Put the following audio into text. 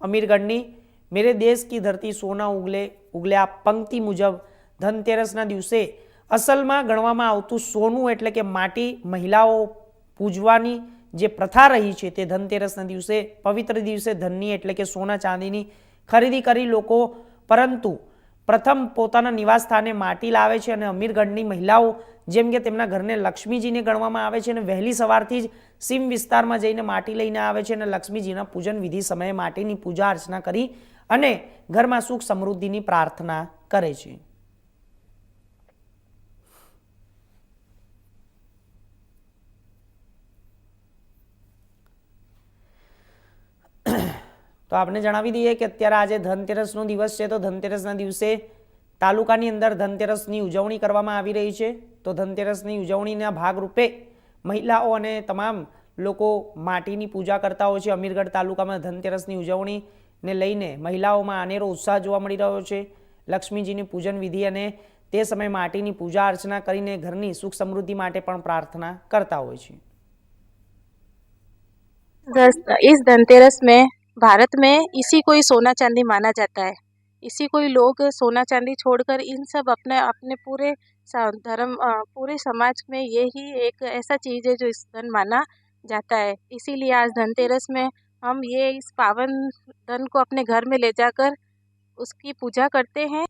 અમીરગઢની મેરે દેશ કી ધરતી સોના ઉગલે ઉગલે આ પંક્તિ મુજબ ધનતેરસના દિવસે અસલમાં ગણવામાં આવતું સોનું એટલે કે માટી મહિલાઓ પૂજવાની જે પ્રથા રહી છે તે ધનતેરસના દિવસે, પવિત્ર દિવસે ધનની એટલે કે સોના ચાંદીની ખરીદી કરી લોકો, પરંતુ પ્રથમ પોતાના નિવાસ સ્થાને માટી લાવે છે અને અમીરગઢની મહિલાઓ, જેમ કે તેમના ઘરને લક્ષ્મીજીને ગણવામાં આવે છે અને વહેલી સવારથી જ સીમ વિસ્તારમાં જઈને માટી લઈને આવે છે અને લક્ષ્મીજીના પૂજન વિધિ સમયે માટીની પૂજા અર્ચના કરી અને ઘરમાં સુખ સમૃદ્ધિની પ્રાર્થના કરે છે. તો આપણે જણાવી દઈએ કે અત્યારે આજે ધનતેરસનો દિવસ છે તો ધનતેરસના દિવસે તાલુકાની અંદર ધનતેરસની ઉજવણી કરવામાં આવી રહી છે તો ધનતેરસની ઉજવણીના ભાગરૂપે મહિલાઓ અને તમામ લોકો માટીની પૂજા કરતા હોય છે અમીરગઢ તાલુકામાં ધનતેરસની ઉજવણીને લઈને મહિલાઓમાં અનેરો ઉત્સાહ જોવા મળી રહ્યો છે લક્ષ્મીજીની પૂજન વિધિ અને તે સમયે માટીની પૂજા અર્ચના કરીને ઘરની સુખ સમૃદ્ધિ માટે પણ પ્રાર્થના કરતા હોય છે दस- इस धनतेरस में भारत में इसी को ही सोना चांदी माना जाता है। इसी को ही लोग सोना चांदी छोड़कर इन सब अपने अपने पूरे धर्म पूरे समाज में यही एक ऐसा चीज़ है जो इस धन माना जाता है। इसीलिए आज धनतेरस में हम ये इस पावन धन को अपने घर में ले जाकर उसकी पूजा करते हैं।